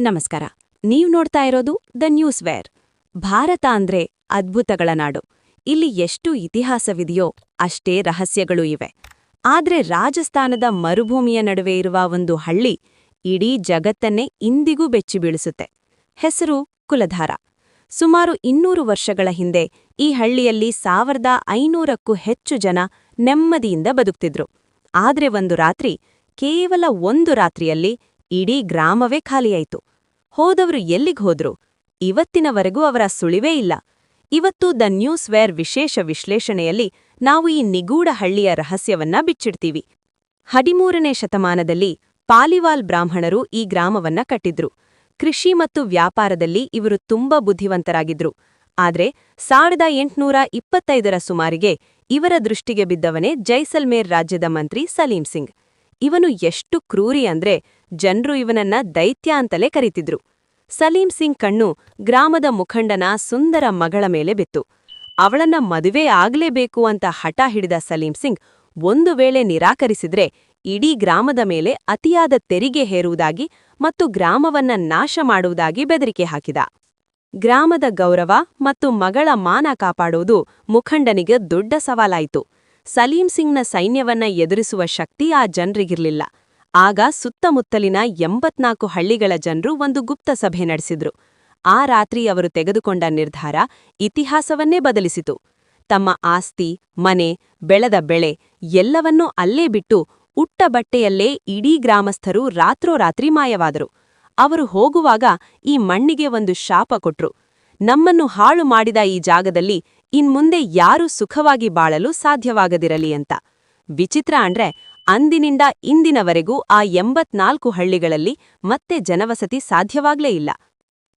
ನಮಸ್ಕಾರ. ನೀವ್ ನೋಡ್ತಾ ಇರೋದು ದ ನ್ಯೂಸ್ ವೇರ್ ಭಾರತ ಅಂದ್ರೆ ಅದ್ಭುತಗಳ ನಾಡು. ಇಲ್ಲಿ ಎಷ್ಟು ಇತಿಹಾಸವಿದೆಯೋ ಅಷ್ಟೇ ರಹಸ್ಯಗಳೂ ಇವೆ. ಆದ್ರೆ ರಾಜಸ್ಥಾನದ ಮರುಭೂಮಿಯ ನಡುವೆ ಇರುವ ಒಂದು ಹಳ್ಳಿ ಇಡೀ ಜಗತ್ತನ್ನೇ ಇಂದಿಗೂ ಬೆಚ್ಚಿ ಬೀಳಿಸುತ್ತೆ. ಹೆಸರು ಕುಲಧಾರ. ಸುಮಾರು ಇನ್ನೂರು ವರ್ಷಗಳ ಹಿಂದೆ ಈ ಹಳ್ಳಿಯಲ್ಲಿ ಸಾವಿರದ ಐನೂರಕ್ಕೂ ಹೆಚ್ಚು ಜನ ನೆಮ್ಮದಿಯಿಂದ ಬದುಕ್ತಿದ್ರು. ಆದ್ರೆ ಒಂದು ರಾತ್ರಿ ಕೇವಲ ಒಂದು ರಾತ್ರಿಯಲ್ಲಿ ಇಡೀ ಗ್ರಾಮವೇ ಖಾಲಿಯಾಯಿತು. ಹೋದವರು ಎಲ್ಲಿಗೆ ಹೋದ್ರು? ಇವತ್ತಿನವರೆಗೂ ಅವರ ಸುಳಿವೇ ಇಲ್ಲ. ಇವತ್ತು ದ ನ್ಯೂಸ್ ವೇರ್ ವಿಶೇಷ ವಿಶ್ಲೇಷಣೆಯಲ್ಲಿ ನಾವು ಈ ನಿಗೂಢ ಹಳ್ಳಿಯ ರಹಸ್ಯವನ್ನ ಬಿಚ್ಚಿಡ್ತೀವಿ. ಹದಿಮೂರನೇ ಶತಮಾನದಲ್ಲಿ ಪಾಲಿವಾಲ್ ಬ್ರಾಹ್ಮಣರು ಈ ಗ್ರಾಮವನ್ನ ಕಟ್ಟಿದ್ರು. ಕೃಷಿ ಮತ್ತು ವ್ಯಾಪಾರದಲ್ಲಿ ಇವರು ತುಂಬಾ ಬುದ್ಧಿವಂತರಾಗಿದ್ರು. ಆದ್ರೆ ಸಾವಿರದ ಎಂಟುನೂರ ಇಪ್ಪತ್ತೈದರ ಸುಮಾರಿಗೆ ಇವರ ದೃಷ್ಟಿಗೆ ಬಿದ್ದವನೇ ಜೈಸಲ್ಮೇರ್ ರಾಜ್ಯದ ಮಂತ್ರಿ ಸಲೀಂ ಸಿಂಗ್. ಇವನು ಎಷ್ಟು ಕ್ರೂರಿ ಅಂದ್ರೆ ಜನ್ರು ಇವನನ್ನ ದೈತ್ಯ ಅಂತಲೇ ಕರೀತಿದ್ರು. ಸಲೀಂ ಸಿಂಗ್ ಕಣ್ಣು ಗ್ರಾಮದ ಮುಖಂಡನ ಸುಂದರ ಮಗಳ ಮೇಲೆ ಬಿತ್ತು. ಅವಳನ್ನ ಮದುವೆ ಆಗ್ಲೇಬೇಕು ಅಂತ ಹಠ ಹಿಡಿದ ಸಲೀಂ ಸಿಂಗ್ ಒಂದು ವೇಳೆ ನಿರಾಕರಿಸಿದ್ರೆ ಇಡೀ ಗ್ರಾಮದ ಮೇಲೆ ಅತಿಯಾದ ತೆರಿಗೆ ಹೇರುವುದಾಗಿ ಮತ್ತು ಗ್ರಾಮವನ್ನ ನಾಶ ಮಾಡುವುದಾಗಿ ಬೆದರಿಕೆ ಹಾಕಿದ. ಗ್ರಾಮದ ಗೌರವ ಮತ್ತು ಮಗಳ ಮಾನ ಕಾಪಾಡುವುದು ಮುಖಂಡನಿಗೆ ದೊಡ್ಡ ಸವಾಲಾಯಿತು. ಸಲೀಂ ಸಿಂಗ್ನ ಸೈನ್ಯವನ್ನ ಎದುರಿಸುವ ಶಕ್ತಿ ಆ ಜನ್ರಿಗಿರ್ಲಿಲ್ಲ. ಆಗ ಸುತ್ತಮುತ್ತಲಿನ ಎಂಬತ್ನಾಲ್ಕು ಹಳ್ಳಿಗಳ ಜನರು ಒಂದು ಗುಪ್ತ ಸಭೆ ನಡೆಸಿದ್ರು. ಆ ರಾತ್ರಿ ಅವರು ತೆಗೆದುಕೊಂಡ ನಿರ್ಧಾರ ಇತಿಹಾಸವನ್ನೇ ಬದಲಿಸಿತು. ತಮ್ಮ ಆಸ್ತಿ, ಮನೆ, ಬೆಳೆದ ಬೆಳೆ ಎಲ್ಲವನ್ನೂ ಅಲ್ಲೇ ಬಿಟ್ಟು ಉಟ್ಟ ಬಟ್ಟೆಯಲ್ಲೇ ಇಡೀ ಗ್ರಾಮಸ್ಥರು ರಾತ್ರೋರಾತ್ರಿ ಮಾಯವಾದರು. ಅವರು ಹೋಗುವಾಗ ಈ ಮಣ್ಣಿಗೆ ಒಂದು ಶಾಪ ಕೊಟ್ರು. ನಮ್ಮನ್ನು ಹಾಳು ಮಾಡಿದ ಈ ಜಾಗದಲ್ಲಿ ಇನ್ಮುಂದೆ ಯಾರೂ ಸುಖವಾಗಿ ಬಾಳಲು ಸಾಧ್ಯವಾಗದಿರಲಿ ಅಂತ. ವಿಚಿತ್ರ ಅಂದ್ರೆ ಅಂದಿನಿಂದ ಇಂದಿನವರೆಗೂ ಆ ಎಂಬತ್ನಾಲ್ಕು ಹಳ್ಳಿಗಳಲ್ಲಿ ಮತ್ತೆ ಜನವಸತಿ ಸಾಧ್ಯವಾಗ್ಲೇ ಇಲ್ಲ.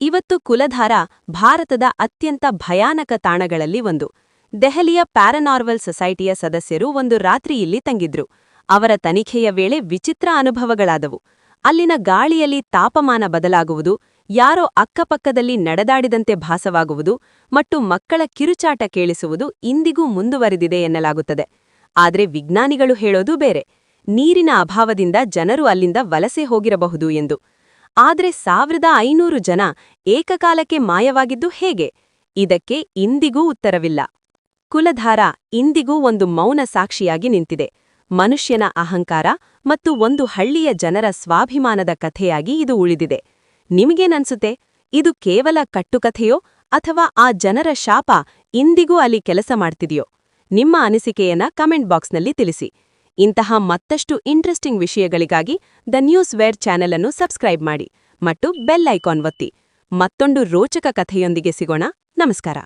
ಇವತ್ತು ಕುಲಧಾರ ಭಾರತದ ಅತ್ಯಂತ ಭಯಾನಕ ತಾಣಗಳಲ್ಲಿ ಒಂದು. ದೆಹಲಿಯ ಪ್ಯಾರನಾರ್ವಲ್ ಸೊಸೈಟಿಯ ಸದಸ್ಯರು ಒಂದು ರಾತ್ರಿ ಇಲ್ಲಿ ತಂಗಿದ್ರು. ಅವರ ತನಿಖೆಯ ವೇಳೆ ವಿಚಿತ್ರ ಅನುಭವಗಳಾದವು. ಅಲ್ಲಿನ ಗಾಳಿಯಲ್ಲಿ ತಾಪಮಾನ ಬದಲಾಗುವುದು, ಯಾರೋ ಅಕ್ಕಪಕ್ಕದಲ್ಲಿ ನಡೆದಾಡಿದಂತೆ ಭಾಸವಾಗುವುದು ಮತ್ತು ಮಕ್ಕಳ ಕಿರುಚಾಟ ಕೇಳಿಸುವುದು ಇಂದಿಗೂ ಮುಂದುವರೆದಿದೆ ಎನ್ನಲಾಗುತ್ತದೆ. ಆದರೆ ವಿಜ್ಞಾನಿಗಳು ಹೇಳೋದು ಬೇರೆ. ನೀರಿನ ಅಭಾವದಿಂದ ಜನರು ಅಲ್ಲಿಂದ ವಲಸೆ ಹೋಗಿರಬಹುದು ಎಂದು. ಆದರೆ ಸಾವಿರದ ಐನೂರು ಜನ ಏಕಕಾಲಕ್ಕೆ ಮಾಯವಾಗಿದ್ದು ಹೇಗೆ? ಇದಕ್ಕೆ ಇಂದಿಗೂ ಉತ್ತರವಿಲ್ಲ. ಕುಲಧಾರ ಇಂದಿಗೂ ಒಂದು ಮೌನ ಸಾಕ್ಷಿಯಾಗಿ ನಿಂತಿದೆ. ಮನುಷ್ಯನ ಅಹಂಕಾರ ಮತ್ತು ಒಂದು ಹಳ್ಳಿಯ ಜನರ ಸ್ವಾಭಿಮಾನದ ಕಥೆಯಾಗಿ ಇದು ಉಳಿದಿದೆ. ನಿಮಗೇನನ್ಸುತ್ತೆ? ಇದು ಕೇವಲ ಕಟ್ಟುಕಥೆಯೋ ಅಥವಾ ಆ ಜನರ ಶಾಪ ಇಂದಿಗೂ ಅಲ್ಲಿ ಕೆಲಸ ಮಾಡ್ತಿದೆಯೋ? ನಿಮ್ಮ ಅನಿಸಿಕೆಯನ್ನ ಕಮೆಂಟ್ ಬಾಕ್ಸ್ನಲ್ಲಿ ತಿಳಿಸಿ. ಇಂತಹ ಮತ್ತಷ್ಟು ಇಂಟ್ರೆಸ್ಟಿಂಗ್ ವಿಷಯಗಳಿಗಾಗಿ ದ ನ್ಯೂಸ್ ವೇರ್ ಚಾನೆಲ್ ಅನ್ನು ಸಬ್ಸ್ಕ್ರೈಬ್ ಮಾಡಿ. ಮತ್ತು ಬೆಲ್ ಐಕಾನ್ ಒತ್ತಿ. ಮತ್ತೊಂದು ರೋಚಕ ಕಥೆಯೊಂದಿಗೆ ಸಿಗೋಣ. ನಮಸ್ಕಾರ.